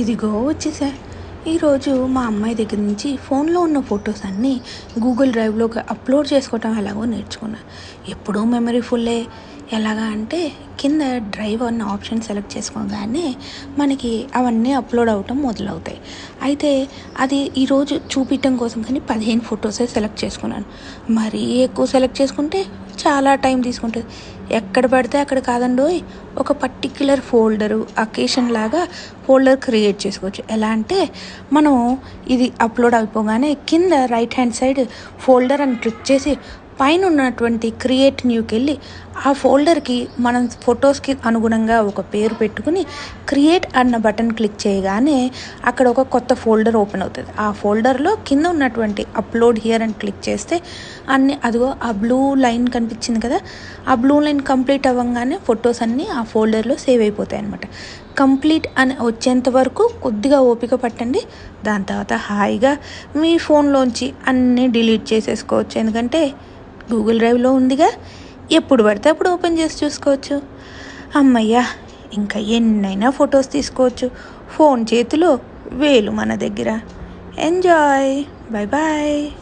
ఇదిగో వచ్చేసా ఈరోజు మా అమ్మాయి దగ్గర నుంచి ఫోన్లో ఉన్న ఫొటోస్ అన్నీ గూగుల్ డ్రైవ్లోకి అప్లోడ్ చేసుకోవటం ఎలాగో నేర్చుకున్నా. ఎప్పుడూ మెమరీ ఫుల్లే. ఎలాగా అంటే కింద డ్రైవ్ అన్న ఆప్షన్ సెలెక్ట్ చేసుకోగానే మనకి అవన్నీ అప్లోడ్ అవటం మొదలవుతాయి. అయితే అది ఈరోజు చూపించడం కోసం కానీ పదిహేను ఫొటోసే సెలెక్ట్ చేసుకున్నాను. మరీ ఎక్కువ సెలెక్ట్ చేసుకుంటే చాలా టైం తీసుకుంటుంది. ఎక్కడ పడితే అక్కడ కాదండోయ్ ఒక పర్టిక్యులర్ ఫోల్డరు అకేషన్ లాగా ఫోల్డర్ క్రియేట్ చేసుకోవచ్చు. ఎలా అంటే మనం ఇది అప్లోడ్ అయిపోగానే కింద రైట్ హ్యాండ్ సైడ్ ఫోల్డర్ అని క్లిక్ చేసి పైన ఉన్నటువంటి క్రియేట్ న్యూకి వెళ్ళి ఆ ఫోల్డర్కి మనం ఫొటోస్కి అనుగుణంగా ఒక పేరు పెట్టుకుని క్రియేట్ అన్న బటన్ క్లిక్ చేయగానే అక్కడ ఒక కొత్త ఫోల్డర్ ఓపెన్ అవుతుంది. ఆ ఫోల్డర్లో కింద ఉన్నటువంటి అప్లోడ్ హియర్ అని క్లిక్ చేస్తే అన్ని అదిగో ఆ బ్లూ లైన్ కనిపించింది కదా ఆ బ్లూ లైన్ కంప్లీట్ అవ్వగానే ఫొటోస్ అన్నీ ఆ ఫోల్డర్లో సేవ్ అయిపోతాయి అనమాట కంప్లీట్ అని వచ్చేంత వరకు కొద్దిగా ఓపిక పట్టండి. దాని తర్వాత హాయిగా మీ ఫోన్లోంచి అన్నీ డిలీట్ చేసేసుకోవచ్చు. ఎందుకంటే గూగుల్ డ్రైవ్లో ఉందిగా. ఎప్పుడు పడితే అప్పుడు ఓపెన్ చేసి చూసుకోవచ్చు. అమ్మయ్యా ఇంకా ఎన్నైనా ఫొటోస్ తీసుకోవచ్చు. ఫోన్ చేతిలో వేలు మన దగ్గర. Enjoy bye bye